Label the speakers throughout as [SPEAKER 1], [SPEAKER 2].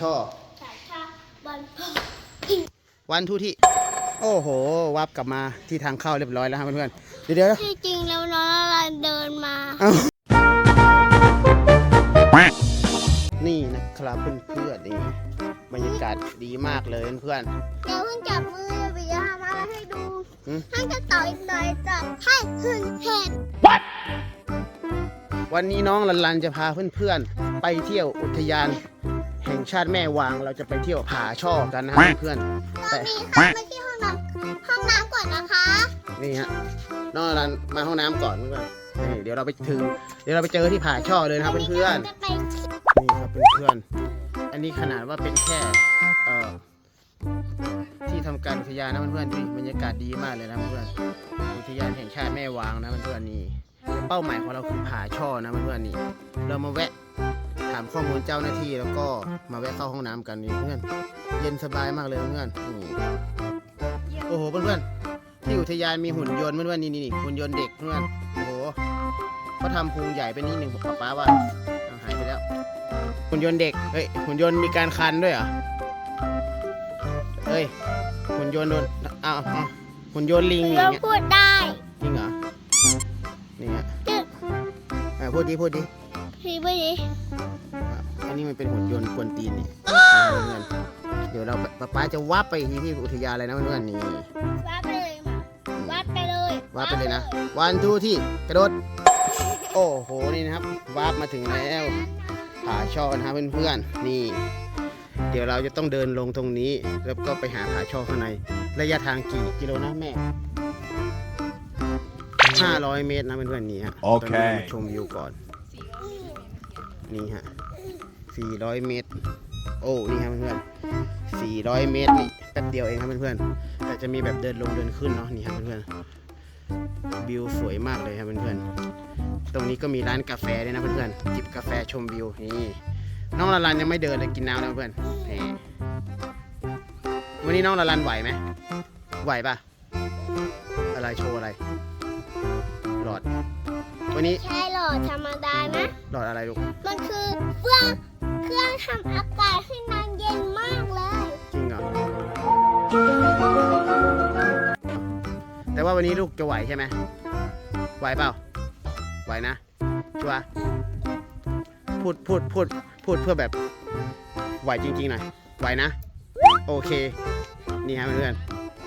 [SPEAKER 1] ช่อ
[SPEAKER 2] สายชาบอลพ่อ
[SPEAKER 1] วันทุที่โอ้โห วับกลับมาที่ทางเข้าเรียบร้อยแล้วครับเพื่อนๆ เดี๋ยวเดี๋ยว
[SPEAKER 2] ที่จริงแล้วน้องอะไรเดินมา
[SPEAKER 1] เอ้านี่นะครับเพื่อนๆนี่บรรยากาศดีมากเลยเพื่อน
[SPEAKER 2] เดี๋ยวเพิ่งจับมือไปจะทำอะไรให้ดู
[SPEAKER 1] หืม
[SPEAKER 2] ท่านจะต่อยต่อยต่อยให้ขึ้นเห็น
[SPEAKER 1] ๆวันนี้น้องลันลันจะพาเพื่อนๆ ไปเที่ยวอุทยาน แห่งชาติแม่วางเราจะไปเที่ยวผาช่อกันนะครับเพื่อนๆ
[SPEAKER 2] ตอ
[SPEAKER 1] แต่
[SPEAKER 2] นนี้เข้าไปที่ห้องน้ำห้องน้ำก่อนนะคะ
[SPEAKER 1] นี่ฮะน้องลันลันมาห้องน้ำก่อนเพื่อนๆนี่เดี๋ยวเราไปถึง เดี๋ยวเราไปเจอที่ผาช่อเลยนะครับเพื่อนๆ
[SPEAKER 2] จะไป
[SPEAKER 1] นี่ครับเพื่อนๆ อันนี้ขนาดว่าเป็นแค่เอ่อที่ทำการอุทยานนะเพื่อนๆดูดิบรรยากาศดีมากเลยนะเพื่อนๆอุทยานแห่งชาติแม่วางนะเพื่อนๆนี่เป้าหมายของเราคือผาช่อนะเพื่อนๆนี่ เรามาแวะ ถามข้อมูลเจ้าหน้าที่แล้วก็มาแวะเข้าห้องน้ำกันนี่เพื่อนเย็นสบายมากเลยเพื่อนนี่โอ้โหเพื่อนๆที่อุทยานมีหุ่นยนต์เพื่อนๆนี่นี่หุ่นยนต์เด็กเพื่อนโอ้โหเขาทำพุงใหญ่เป็นนิดหนึ่งบอกป๊าป๊าว่าเอาหายไปแล้วหุ่นยนต์เด็กเฮ้ยหุ่นยนต์มีการคันด้วยเหรอเฮ้ยหุ่นยนต์โดนอ้าวอ้าวหุ่นยนต์ลิงอ
[SPEAKER 2] เรา
[SPEAKER 1] ย่างเงี้ย
[SPEAKER 2] พูดได้
[SPEAKER 1] จริงเหรอนี่ฮะ
[SPEAKER 2] จึ๊ก
[SPEAKER 1] อะพูดดิพูดดิ
[SPEAKER 2] พี่ไปดิ
[SPEAKER 1] อะอั นนี้มันเป็นหุ่นยนต์กวนตีนนี่นะครับเพื่อนเดี๋ยวเราป๊าป๊าจะวับไปที่ที่อุทยานเลยนะเพื่อนๆนี่
[SPEAKER 2] วัดไปเลยมาวัดไปเลย
[SPEAKER 1] วับไปเลยนะวันทูที่กระโดดโอ้โหนี่นะครับวับมาถึงแล้วผาช่อนะครับเพื่อนๆนี่ เดี๋ยวเราจะต้องเดินลงตรงนี้ แล้วก็ไปหาผาช่อข้างใน ระยะทางกี่กิโลนะแม่500 เมตรนะเพื่อนๆนี่ฮะ
[SPEAKER 3] โอเค
[SPEAKER 1] ตนนี้มาชมวิวก่อน นี่ฮะ 400 เมตร โอ้นี่ครับเพื่อนๆ400 เมตรนี่แป๊บเดียวเองครับเพื่อนๆแต่จะมีแบบเดินลงเดินขึ้นเนาะนี่ครับเพื่อนๆวิวสวยมากเลยครับเพื่อนๆตรงนี้ก็มีร้านกาแฟด้วยนะเพื่อนๆจิบกาแฟชมวิวนี่น้องลาลันยังไม่เดินเลยกินน้ำนะเพื่อนแหมวันนี้น้องลาลันไหวไหมไหวปะอะไรโชว์อะไร หลอด วันนี้
[SPEAKER 2] ใช่หรอธรรมดานะ
[SPEAKER 1] หลอดอะไรลูก
[SPEAKER 2] มันคือเครื่อง เครื่องทำอากาศให้นางเย็นมากเลย
[SPEAKER 1] จริงเหรอแต่ว่าวันนี้ลูกจะไหวใช่ไหมไหวเปล่า ไหวนะชัวร์พูดพูดพูดพูดเพื่อแบบ ไหวจริงๆหน่อยไหวนะ โอเค นี่ฮะเพื่อน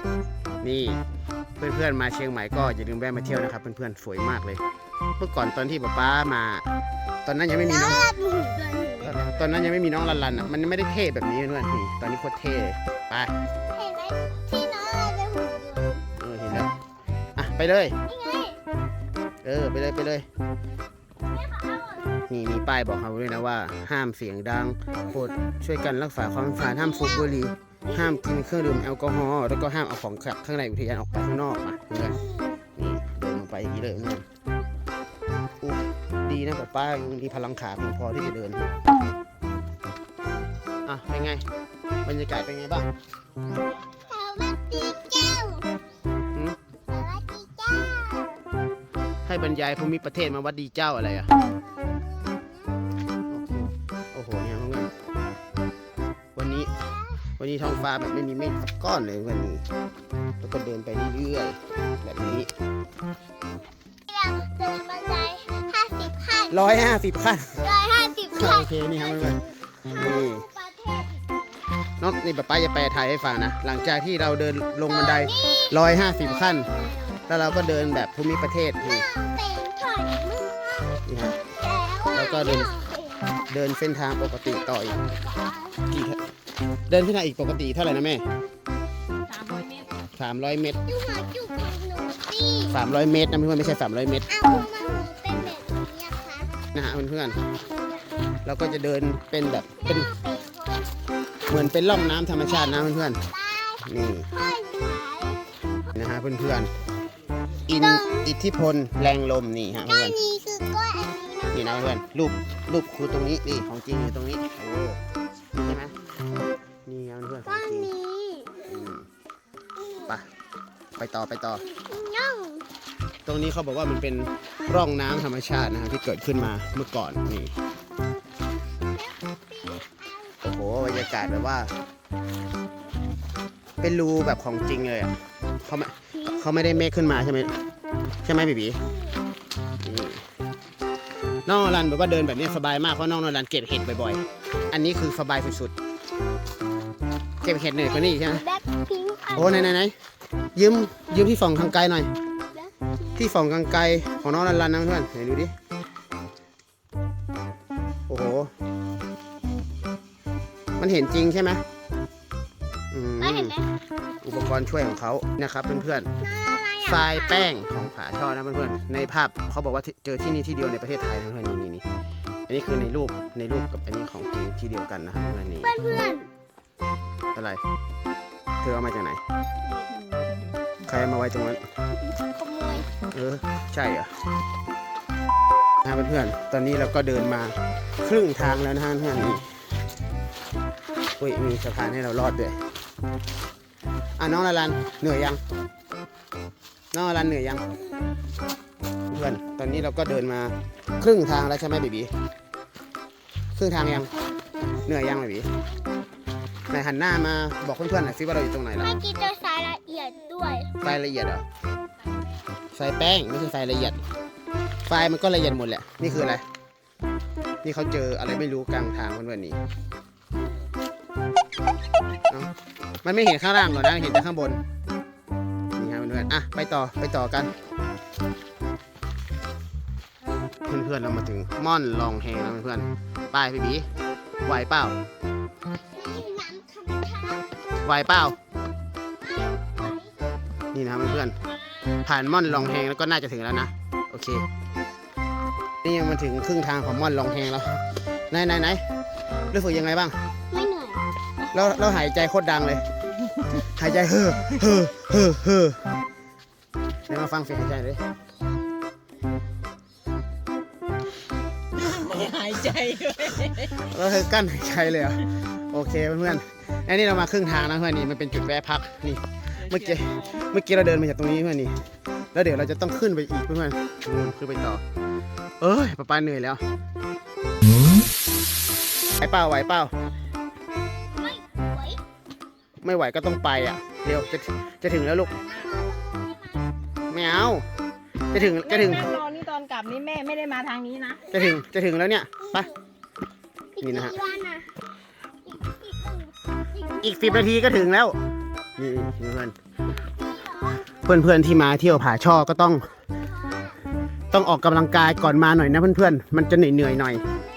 [SPEAKER 1] ๆนี่เพื่อนๆมาเชียงใหม่ก็อย่าลืมแวะมาเที่ยวนะครับ เพื่อนๆสวยมากเลย เมื่อก่อนตอนที่ป๊าป๊ามา ตอนนั้นยังไม่มีน้อง ตอนนั้นยังไม่มีน้องลันลันอะมันไม่ได้เท่แบบนี้เพื่อนนี่ตอนนี้โคตรเท่เลยไป
[SPEAKER 2] เห็นไหมที่น้องอะไรเป็นหุ่นยนต์
[SPEAKER 1] เออเห็นแล้วอะไปเลย
[SPEAKER 2] นี่ไง
[SPEAKER 1] เออไปเลยไปเลย
[SPEAKER 2] นี่
[SPEAKER 1] มีป้ายบอกเราด้วยนะว่า ห้ามเสียงดังโปรดช่วยกันรักษาความสะอาดห้ามสูบบุหรี่ห้ามกินเครื่องดื่มแอลกอฮอล์แล้วก็ห้ามเอาของขับข้างในอุทยานออกไปข้างนอกอะเพื่อนนี่เดินลงไปอย่างนี้เลยเพื่อน นะป้าป้ายังมีพลังขาเพียงพอที่จะเดิน อะ เป็นไง บรรยากาศเป็นไงบ้าง
[SPEAKER 2] สวัสดีเจ้า
[SPEAKER 1] หืม
[SPEAKER 2] สวัสดีเจ้า
[SPEAKER 1] ให้บรรยายภูมิประเทศมาวัดดีเจ้าอะไรอะ โอ้โหเนี่ยเพื่อนวันนี้ วันนี้ท้องฟ้าแบบไม่มีเมฆสักก้อนเลยวันนี้ แล้วก็เดินไปเรื่อยๆแบบนี้
[SPEAKER 2] ร้
[SPEAKER 1] อยห้าสิบขั้น
[SPEAKER 2] ร้อยห้าสิบขั้น
[SPEAKER 1] โอเคนี่ครับเพื่อนๆนี่
[SPEAKER 2] ประเทศ
[SPEAKER 1] น้องนี่ป๊าป้าจะแปลไทยให้ฟังนะ หลังจากที่เราเดินลงบันไดร้อยห้าสิบขั้น แล้วเราก็เดินแบบภูมิประเทศนี่
[SPEAKER 2] เป็นถอยมือ
[SPEAKER 1] นี่ฮะ
[SPEAKER 2] แล้
[SPEAKER 1] แล้วก็เดินเดินเส้นทางปกติต่ออีกอีกเดินเส้นทางอีกปกติเท่าไหร่นะแม่สามร้อยเมตร
[SPEAKER 2] ดูหัวจุกหนูสิ
[SPEAKER 1] สามร้อยเมตรนะเพื่อนๆไม่ใช่สามร้อยเมตร
[SPEAKER 2] เอามาหนูเป็นแบบนี้อะคะ
[SPEAKER 1] นะฮะเพื่อนๆเราก็จะเดินเป็นแบบเป็น
[SPEAKER 2] เป็นคน
[SPEAKER 1] เหมือนเป็นร่องน้ำธรรมชาตินะเพื่อน
[SPEAKER 2] ตาย
[SPEAKER 1] ๆนี่
[SPEAKER 2] ค่อยหาย
[SPEAKER 1] นะฮะเพื่อนๆอินอิทธิพลแรงลมนี่ฮะ
[SPEAKER 2] ก้อ
[SPEAKER 1] เพื่
[SPEAKER 2] น
[SPEAKER 1] อน
[SPEAKER 2] นี้คือก้อนอันนี้นะ
[SPEAKER 1] นี่นะเพื่อนรูปรูปครูตรงนี้นี่ของจริงอยู่ตรงนี้โอ้ใช่ไหมนี่ครับเพื่อนๆข
[SPEAKER 2] ก้
[SPEAKER 1] อ
[SPEAKER 2] องน
[SPEAKER 1] จริง
[SPEAKER 2] นี้
[SPEAKER 1] อืมไปไปต่อไปต่อ
[SPEAKER 2] ย่อง
[SPEAKER 1] ตรงนี้เขาบอกว่ามันเป็นร่องน้ำธรรมชาตินะครับที่เกิดขึ้นมาเมื่อก่อนนี่โอ้โหบรรยายากาศแบบว่า เป็นรูแบบของจริงเลยอะเขาไม่เขาไม่ได้เมคขึ้นมาใช่ไหมใช่ไหมบีบีนี่น้องอรันแบบว่าเดินแบบนี้สบายมากเพราะน้องอรันเก็บเห็ดบ่อยๆ อันนี้คือสบายสุดๆ เก็บเห็ดเหนื่อยกว่านี้อีกใช่ไหม
[SPEAKER 2] แบ็คพิงค์
[SPEAKER 1] โอ้ไหนไหนไหนยืมยืมที่ฝ่องทางไกลหน่อย ที่ฝ่องทางไกลของน้องรันรันนะเพื่อนไหนดูดิ โอ้โห มันเห็นจริงใช่ไหมอืม
[SPEAKER 2] ไม่เห็นไหม
[SPEAKER 1] อุปกรณ์ช่วยของเขานะครับเพื่อน
[SPEAKER 2] น่าอะไร
[SPEAKER 1] ๆ
[SPEAKER 2] อะ
[SPEAKER 1] ทรายแป้งของผาช่อนะเพื่อนๆในภาพเขาบอกว่าที่เจอที่นี่ที่เดียวในประเทศไทยนะเพื่อนๆนี่นี่นี่อันนี้คือในรูปในรูปกับอันนี้ของจริงที่เดียวกันนะครับเพื่อนๆนี่
[SPEAKER 2] เพื่อนเพื่อน
[SPEAKER 1] อะไร เธอเอามาจากไหนใครมาไว้ตรงนั้น
[SPEAKER 2] ขโมย
[SPEAKER 1] เออ ใช่เหรอนะเพื่อนๆ ตอนนี้เราก็เดินมาครึ่งทางแล้วนะฮะเพื่อนนี่อุ้ยมีสะพานให้เรารอดด้วย อะน้องลาลันเหนื่อยยัง น้องลาลันเหนื่อยยัง เพื่อน ตอนนี้เราก็เดินมาครึ่งทางแล้วใช่ไหมบีบี ครึ่งทางยัง เหนื่อยยังบีบีไหนหันหน้ามาบอกเพื่อนๆหน่อยสิว่าเราอยู่ตรงไหนแล้ว
[SPEAKER 2] เมื่อกี้เจอสายละเอีย ดด้วย
[SPEAKER 1] ทรายละเอียดเหรอทรายแป้งไม่ใช่ทรายละเอียดทรายมันก็ละเอียดหมดแหละ นี่คืออะไร นี่เขาเจออะไรไม่รู้กลางทางวันวันนี้เอ้ามันไม่เห็นข้างล่างหรอกนะ เห็นแต่ข้างบน นี่ฮะเพื่อนๆอะ ไปต่อ ไปต่อกัน เพื่อนๆเรามาถึงม่อนลองแฮแล้วเพื่อนๆไปพี่บีไหวเปล่า
[SPEAKER 2] นี่น้ำธรรมชาติ
[SPEAKER 1] ไหวเปล่า นี่นะครับเพื่อนๆผ่านม่อนลองแฮงแล้วก็น่าจะถึงแล้วนะ โอเค นี่ยังมาถึงครึ่งทางของม่อนลองแฮงแล้วไหนไหนไหนรู้สึกยังไงบ้าง
[SPEAKER 2] ไม่เหนื่อย
[SPEAKER 1] เราเราหายใจโคตรดังเลย หายใจเฮ้อเฮ้อเฮ้อเฮ้อเดี๋ยวมาฟังเสียงหายใจเลย
[SPEAKER 3] ไม่หายใจเลย
[SPEAKER 1] เราเธอกั้นหายใจเลยเหรอโอเคเพื่อนๆอันนี้เรามาครึ่งทางนะเพื่อนนี่มันเป็นจุดแวะพักนี่เมื่อกี้เมื่อกี้เราเดินมาจากตรงนี้เพื่อนนี่แล้วเดี๋ยวเราจะต้องขึ้นไปอีกเพื่อนๆนู่นขึ้นไปต่อ เอ้ยป้าป้าเหนื่อยแล้วไหวเปล่าไหวเปล่า
[SPEAKER 2] ไม่ไหว
[SPEAKER 1] ไม่ไหวก็ต้องไปอะเดี๋ยวจะจะถึงแล้วลูกไม่เอาจะถึงจะถึง
[SPEAKER 3] แม่รอนี่ตอนกลับนี่แม่ไม่ได้มาทางนี้นะ
[SPEAKER 1] จะถึงจะถึงแล้วเนี่ยไป
[SPEAKER 2] อีก
[SPEAKER 1] นี่นะฮะ
[SPEAKER 2] กี่วันอะอีกอีกอีก
[SPEAKER 1] อีกสิบนาทีก็ถึงแล้ว นี่เพื่อนเพื่อนเพื่อนๆที่มาเที่ยวผาช่อก็ต้อง ต้องออกกำลังกายก่อนมาหน่อยนะเพื่อนๆมันจะเหนื่อยเหนื่อยๆหน่อย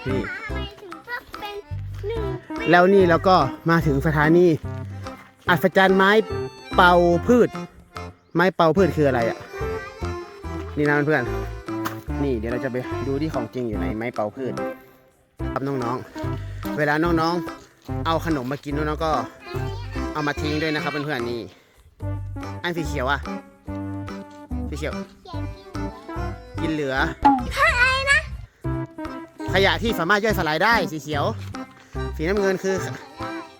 [SPEAKER 1] นี่
[SPEAKER 2] ทำไมถึงต้องเป็นหนึ่งเป็น
[SPEAKER 1] แล้วนี่เราก็มาถึงสถานีอัศจรรย์ไม้เป่าพืช ไม้เป่าพืชคืออะไรอะ นี่นะเพื่อนๆนี่เดี๋ยวเราจะไปดูที่ของจริงอยู่ในไม้เป่าพืช ครับน้องๆ เวลาน้องๆ เอาขนมมากินน้องๆก็ เอามาทิ้งด้วยนะครับเพื่อนๆนี่ อันสีเขียวอะ สีเขียว
[SPEAKER 2] เขียนคิว
[SPEAKER 1] กินเหลือ ขยะที่สามารถย่อยสลายได้สีเขียว สีน้ำเงินคือ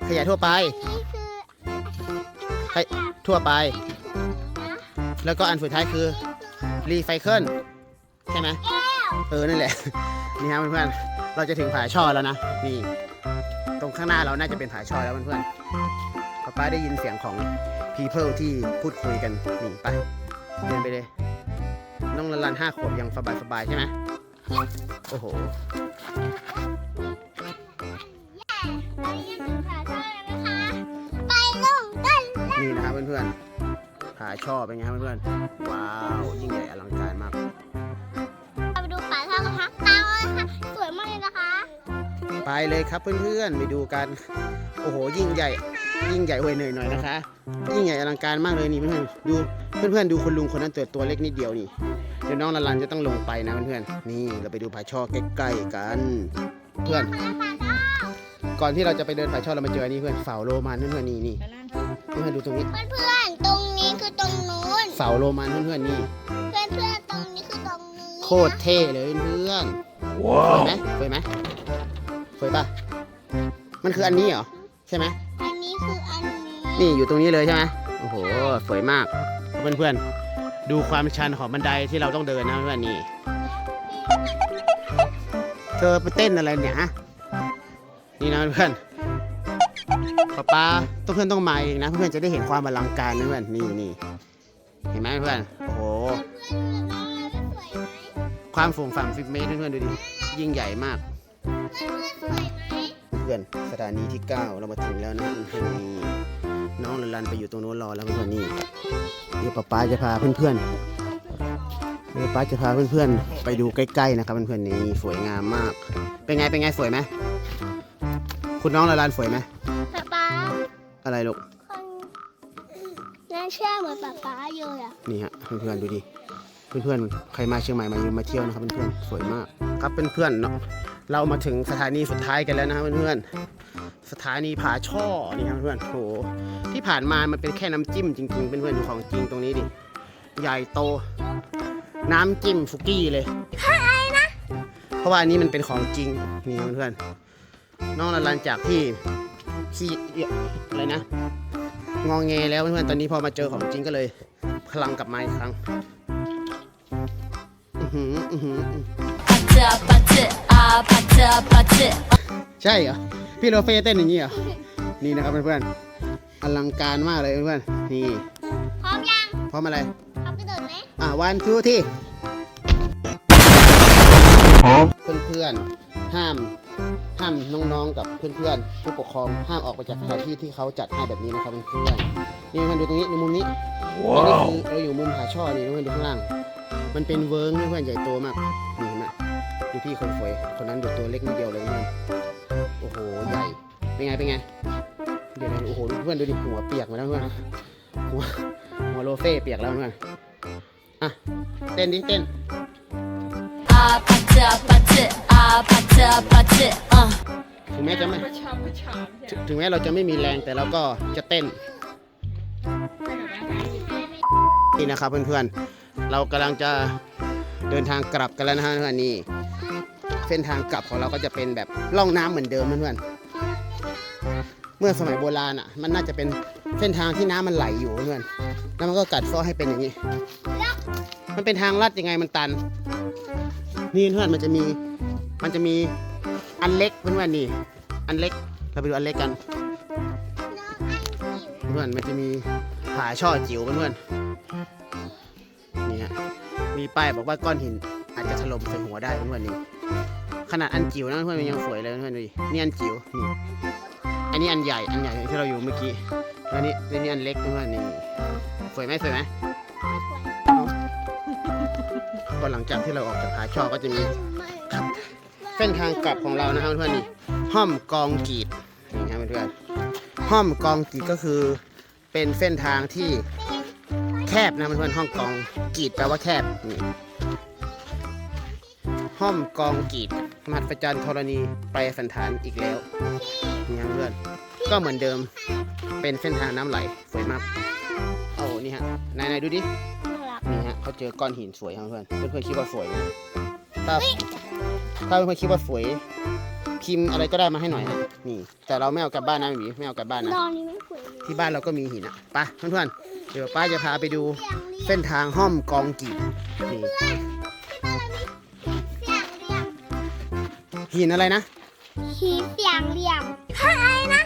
[SPEAKER 1] ขยะทั่วไป
[SPEAKER 2] นี่คือ
[SPEAKER 1] ขยทั่วไป แล้วก็อันสุดท้ายคือรีไซเคิลใช่ไหมเออ นั่นแหละ นี่ครับเพื่อนๆ เราจะถึงผาช่อแล้วนะ นี่ ตรงข้างหน้าเราน่าจะเป็นผาช่อแล้วเพื่อนๆ ป๊าป้าได้ยินเสียงของ people ที่พูดคุยกันนี่ไปเดินไปเลย น้องละลันห้าขวบยังสบายๆใช่ไหมโอ้โห
[SPEAKER 2] ไปยังถึงผาช่อแล้วนะคะไปลงกันเลย
[SPEAKER 1] นี่นะครับเพื่อนๆผาช่อเป็นไงครับเพื่อนๆ ว้าว ยิ่งใหญ่อลังการมาก
[SPEAKER 2] เราไปดูผาช่อกันค่ะตามมาเลยค่ะสวยมากเลยนะคะ
[SPEAKER 1] ไปเลยครับเพื่อนๆ ไปดูกัน โอ้โห ยิ่งใหญ่ ยิ่งใหญ่ห่วยเหนื่อยหน่อยนะคะ ยิ่งใหญ่อลังการมากเลยนี่เพื่อนๆดูเพื่อนๆดูคุณลุงคนนั้นตัวตัวเล็กนิดเดียวนี่เดี๋ยวน้องละลันจะต้องลงไปนะเพื่อนๆนี่เราไปดูผาช่อใกล้ๆกัน เพื่อน ก่อนที่เราจะไปเดินผาช่อเรามาเจออันนี้เพื่อนเสาโรมันเพื่อนๆนี่นี่เพื่อนๆดูตรงนี้
[SPEAKER 2] เพื่อนๆตรงนี้คือตรงนู้น
[SPEAKER 1] เสาโรมันเพื่อนๆนี่
[SPEAKER 2] เพื่อนๆตรงนี้คือตรงนี้
[SPEAKER 1] โคตรเท่เลยเพื่อนๆว้าวไหมเคยไหมเคยปะมันคืออันนี้เหรอใช่ไหม
[SPEAKER 2] อันนี้ คืออันนี้
[SPEAKER 1] นี่อยู่ตรงนี้เลยใช่ไหมโอ้โหสวยมากเพื่อนๆดูความชันของบันไดที่เราต้องเดินนะเพื่อนนี่ เธอไปเต้นอะไรเนี่ยฮะนี่นะเพื่อนป๊าป๊าต้องเพื่อนต้องมาเองนะ เพื่อนๆจะได้เห็นความอลังการนะเพื่อนนี่นี่เห็นไหมเพื่อนโอ้โหความสูงฝั่ง10เมตรเพื่อนๆดูดิยิ่งใหญ่มาก เพื่อน สถานีที่ 9 เรามาถึงแล้วนะเพื่อนๆนี่น้องลันลันไปอยู่ตรงโน้นรอแล้วเพื่อนๆนี่เดี๋ยวป๊าป๊าจะพาเพื่อนๆเดี๋ยวป๊าจะพาเพื่อนๆไปดูใกล้ๆนะครับเพื่อนๆนี่สวยงามมาก เป็นไงเป็นไงสวยไหมคุณน้องลันลันสวยไหม
[SPEAKER 2] ป๊าป๊า
[SPEAKER 1] อะไรลูก
[SPEAKER 2] คนน่าเชื่อเหมือนป๊าป๊าเลยอะ
[SPEAKER 1] นี่ฮะเพื่อนๆดูดิเพื่อนๆใครมาเชียงใหม่มาอยู่มาเที่ยวนะครับเพื่อนๆสวยมาก ครับเพื่อนๆเนาะ เรามาถึงสถานีสุดท้ายกันแล้วนะครับเพื่อนๆ สถานีผาช่อนี่ครับเพื่อนๆโหที่ผ่านมามันเป็นแค่น้ำจิ้มจริงๆเพื่อนๆดูของจริงตรงนี้ดิ ใหญ่โต น้ำจิ้มฟุกี้เลยเพราะว่าอันนี้มันเป็นของจริงนี่ครับเพื่อนๆน้องละลันจากที่ที่อะไรนะ งองแงแล้วเพื่อนๆ ตอนนี้พอมาเจอของจริงก็เลย พลังกลับมาอีกครั้ง อือหืออือหือ
[SPEAKER 4] ปัเธอปัเธอ
[SPEAKER 1] ใช่เหรอ พี่โรเฟ่เต้นอย่างนี้เหรอ นี่นะครับเพื่อนอลังการมากเลยเพื่อนนี่
[SPEAKER 2] พร้อมยัง
[SPEAKER 1] พร้อมอะไร
[SPEAKER 2] พร้อมกระโดดไหม
[SPEAKER 1] อะวันทูที่เพื่อนๆ ห้าม ห้ามน้องๆ กับเพื่อนๆ ผู้ปกครอง ห้ามออกไปจากสถานที่ที่เขาจัดให้แบบนี้นะครับเพื่อนนี่เพื่อนดูตรงนี้ในมุมนี้อันนี่คือเราอยู่มุมผาช่อนี่เพื่อนดูข้างล่าง มันเป็นเวิร์กเพื่อนใหญ่โตมากนี่ คืพี่คนสวยคนนั้นดูตัวเล็กนิดเดียวเลยมันโอ้โหใหญ่เป็นไงเป็นไงเดี๋ยวโอ้โหเพื่อนดูดิหัวเปียกมาแล้วเพื่อนหัวหัวโรเซ่เปียกแล้วเพื่อนอะเต้นดิเต้นถึงแม้จะไม่ถึงแม้เราจะไม่มีแรงแต่เราก็จะเต้นนี่นะครับเพื่อนๆ เรากำลังจะเดินทางกลับกันแล้วนะเพื่อนนี่ เส้นทางกลับของเราก็จะเป็นแบบล่องน้ำเหมือนเดิมเพื่อนเมื่อสมัยโบราณอะ มันน่าจะเป็นเส้นทางที่น้ำมันไหลอยู่เพื่อนแล้วมันก็กัดซ้อให้เป็นอย่างนี้ มันเป็นทางลัดยังไงมันตัน นี่เพื่อนมันจะมี มันจะมีอันเล็กเพื่อนๆนี่ อันเล็ก เราไปดูอันเล็กกัน เพื่อนมันจะมีผาช่อจิ๋วเพื่อนๆนี่ฮะ มีป้ายบอกว่าก้อนหินอาจจะถล่มใส่หัวได้เพื่อนๆนี่ นาดอันจิ๋วนะเพื่อนมันยังสวยเลยเพื่อนดูดินี่อันจิ๋วนี่อันนี้อันใหญ่อันใหญ่ที่เราอยู่เมื่อกี้แล้วนี่แล้วนี่อันเล็กเพื่อนนี่สวยไหมสวยไหมก็หลังจากที่เราออกจากผาช่อก็จะมีเส้นทางกลับของเรานะครับเพื่อนนี่ห้อมกองกีดนี่ครับเพื่อนห้อมกองกีดก็คือเป็นเส้นทางที่แคบนะเพื่อนห้องกองกีดแปลว่าแคบนี่ห้อมกองกีด มหัศจรรย์ธรณีไปสันฐานอีกแล้วนี่ครับเพื่อนก็เหมือนเดิมเป็นเส้นทางน้ำไหลสวยมากโอ้โหนี่ฮะไหนๆดูดินี่ฮะเขาเจอก้อนหินสวยครับเพื่อนเพื่อนๆคิดว่าสวยไหมถ้าถ้าเพื่อนๆคิดว่าสวยพิมพ์อะไรก็ได้มาให้หน่อยฮะนี่แต่เราไม่เอากลับบ้านนะหมีไม่เอากลับบ้านนะ
[SPEAKER 2] นอนนี้ไม่คุยเลย
[SPEAKER 1] ที่บ้านเราก็มีหินอะไปเพื่อนๆเดี๋ยวป้าจะพาไปดูเส้นทางห้อมกองกีบนี่ หินอะไรนะ
[SPEAKER 2] หินเสียงเหลี่ยมอะไรนะ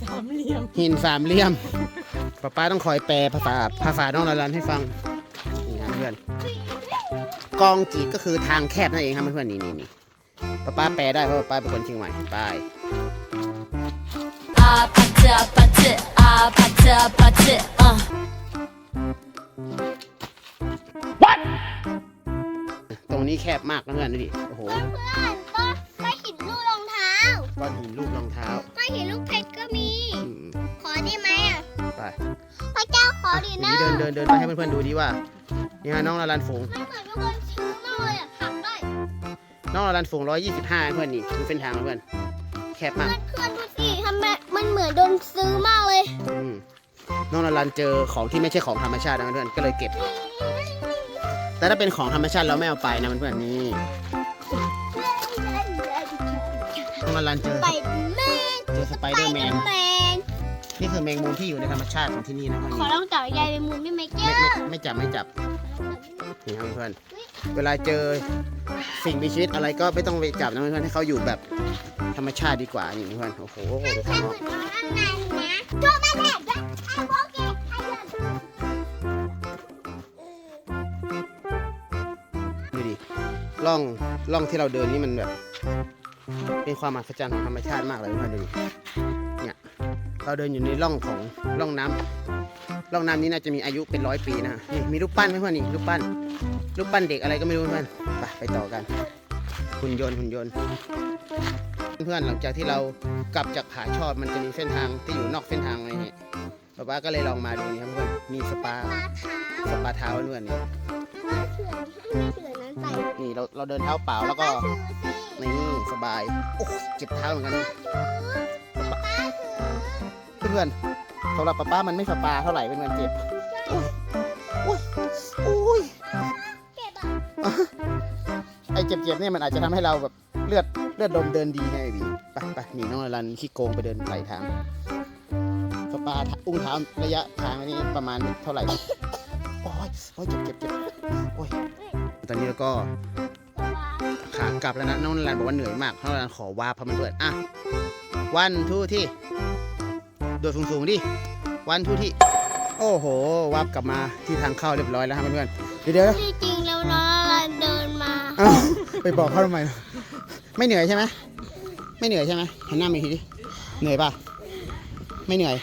[SPEAKER 3] สามเหลี่ยม
[SPEAKER 1] หินสามเหลี่ยมป้าป้าต้องคอยแปลภาษาภาษาน้องลาลันให้ฟังนี่ครัเพื่อนกองจีดก็คือทางแคบนั่นเองครับเพื่อนนี่นี่นี่ป้าป้าแปลได้เพราะป้าป๊าเป็นคนเชียงใหม่ไป
[SPEAKER 4] อาปัจเจปัจเจอาปัจเจปัจเอะ What
[SPEAKER 1] ตรงนี้แคบมากนะเพื่อนดิโอ้โห
[SPEAKER 2] ก้อ
[SPEAKER 1] นหินรูปรองเท้า
[SPEAKER 2] ก็หินลูกเพชรก็มี
[SPEAKER 1] อืม
[SPEAKER 2] ขอได้ไหมอะ
[SPEAKER 1] ไป
[SPEAKER 2] พระเจ้าขอดี
[SPEAKER 1] ห
[SPEAKER 2] นะ
[SPEAKER 1] นีเดินเดินเดินไปให้เพื่อนๆดูดิว่านี่ฮะน้องลาลันฝูง
[SPEAKER 2] ไม่เหมือนทุกคนชื้อมากเลยอะหักได้
[SPEAKER 1] น้องลาลันฝูง125 เพื่อนนี่ดูเส้นทางเพื่อนแคบมาก
[SPEAKER 2] เพื่อนๆดูสิทำไมมันเหมือนโดนซื้อมากเลย
[SPEAKER 1] อืมน้องลาลันเจอของที่ไม่ใช่ของธรรมชาตินะเพื่อนก็เลยเก็บ แต่ถ้าเป็นของธรรมชาติเราไม่เอาไปนะเพื่อนๆนี่ น้องลาลันเจอ
[SPEAKER 2] ไปแม่
[SPEAKER 1] เจอสไปเดอร์แมน
[SPEAKER 2] แมน
[SPEAKER 1] นี่คือแมงมุมที่อยู่ในธรรมชาติของที่นี่นะเพื่อน
[SPEAKER 2] ขอลองจับยายเป็นมุมได้ไหมเจ้า
[SPEAKER 1] ไม่ไม่ไม่จับไม่จับนี่ครับเพื่อน
[SPEAKER 2] เฮ้ย
[SPEAKER 1] เวลาเจอสิ่งมีชีวิตอะไรก็ไม่ต้องไปจับนะเพื่อนๆให้เขาอยู่แบบธรรมชาติดีกว่านี่เพื่อนโอ้โหดูทางออก
[SPEAKER 2] น้องอันนั้นนะตัวมันแหกด้วยไอ้โบเกไอ้เดิน
[SPEAKER 1] ดูดิร่องร่องที่เราเดินนี่มันแบบ เป็นความมหัศจรรย์ของธรรมชาติมากเลยเพื่อนดูเนี่ยเราเดินอยู่ในร่องของร่องน้ำร่องน้ำนี้น่าจะมีอายุเป็นร้อยปีนะนี่มีรูปปั้นไหมเพื่อนนี่รูปปั้นรูปปั้นเด็กอะไรก็ไม่รู้เพื่อนไปไปต่อกันหุ่นยนต์หุ่นยนต์ เพื่อนหลังจากที่เรากลับจากผาชอบมันจะมีเส้นทางที่อยู่นอกเส้นทางอะไรเงี้ยป๊าป๊าก็เลยลองมาดูนี่ครับเพื่อนมีสปาสปาเท้าเพื่อนนี่
[SPEAKER 2] เขื่อนที่เขื่อนนั้นไป
[SPEAKER 1] นี่เราเราเดินเท้าเปล่าแล้วก็
[SPEAKER 2] ป้าถือสิ
[SPEAKER 1] นี่สบาย โอ้ยเจ็บเท้าเหมือนกัน
[SPEAKER 2] ป้าถือ
[SPEAKER 1] เพื่อนๆสำหรับป้าป้ามันไม่สปาเท่าไหร่เพื่อนๆเจ็บโอ้ยโอ้ยโอ้ย
[SPEAKER 2] เก็บอะ
[SPEAKER 1] ไอ้เจ็บๆเนี่ยมันอาจจะทำให้เราแบบเลือดเลือดดมเดินดีไงไอ้บีไปไปหนีน้องอรันขี้โกงไปเดินไหลทางสปาอุ้งเท้าระยะทางนี้ประมาณเท่าไหร่ โอ้ยโอ้ยเจ็บเจ็บเจ็บโอ้ยตอนนี้เราก็ ขากลับแล้วนะน้องอรันบอกว่าเหนื่อยมากน้องอรันขอวาพับมันเพื่อนอะวันทูที่โดดสูงๆดิวันทูที่โอ้โหวาบกลับมาที่ทางเข้าเรียบร้อยแล้วครับเพื่อนๆเดี๋ยวเดี๋ยว
[SPEAKER 2] ที่จริงแล้วน้องเราเดินมา
[SPEAKER 1] อ้าวไปบอกเขาทำไมไม่เหนื่อยใช่ไหมไม่เหนื่อยใช่ไหมหันหน้ามาอีกทีดิเหนื่อยป่ะไม่เหนื่อย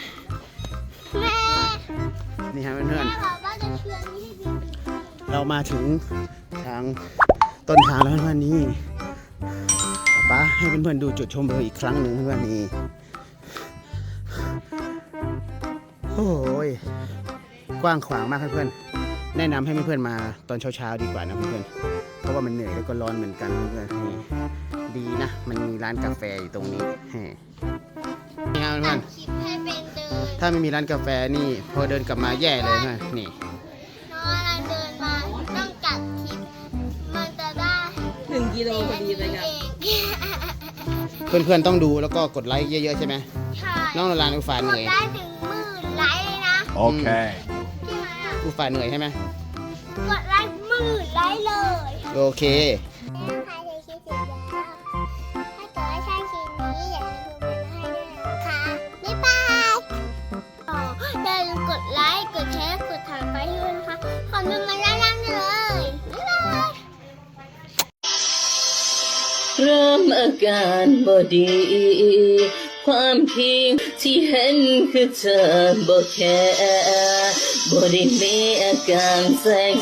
[SPEAKER 2] แม่
[SPEAKER 1] นี่ฮะเพื่อน
[SPEAKER 2] แม่บอกว่าจะเชิญนี่ให้บี
[SPEAKER 1] ๆเรามาถึงทาง ต้นทางแล้วเพื่อนๆนี่ป้าให้เพื่อนๆดูจุดชมวิวอีกครั้งหนึ่งเพื่อนๆนี่โอ้ยกว้างขวางมากเพื่อนๆแนะนำให้เพื่อนๆมาตอนเช้าๆดีกว่านะเพื่อนๆเพราะว่ามันเหนื่อยแล้วก็ร้อนเหมือนกันเพื่อนๆนี่ดีนะ มันมีร้านกาแฟอยู่ตรงนี้แฮ่นี่ฮะเพื่อนๆ
[SPEAKER 2] คลิปให้เป็นเดิน
[SPEAKER 1] ถ้าไม่มีร้านกาแฟนี่พอเดินกลับมาแย่เลยฮะนี่
[SPEAKER 2] น้
[SPEAKER 3] กิโลพอดีเลยครับ
[SPEAKER 2] เอง
[SPEAKER 1] เพื่อนๆต้องดูแล้วก็กดไลค์เยอะๆใช่ไหม
[SPEAKER 2] ใช่
[SPEAKER 1] น้องลานอุฟาเห
[SPEAKER 2] ก
[SPEAKER 1] นื่
[SPEAKER 2] ด
[SPEAKER 1] อย
[SPEAKER 2] ได้ถึงหมื่นไลค์เลยนะ
[SPEAKER 5] Okay.
[SPEAKER 2] ใช่ไหมอะ
[SPEAKER 1] อุฟาเหนื่อยใช่ไหม
[SPEAKER 2] กดไลค์หมื่นไลค์เลย
[SPEAKER 1] โอเค
[SPEAKER 2] การบ
[SPEAKER 6] อดี ความจริงที่เห็นคือเธอบอกแค่บอด้มีอาการแสง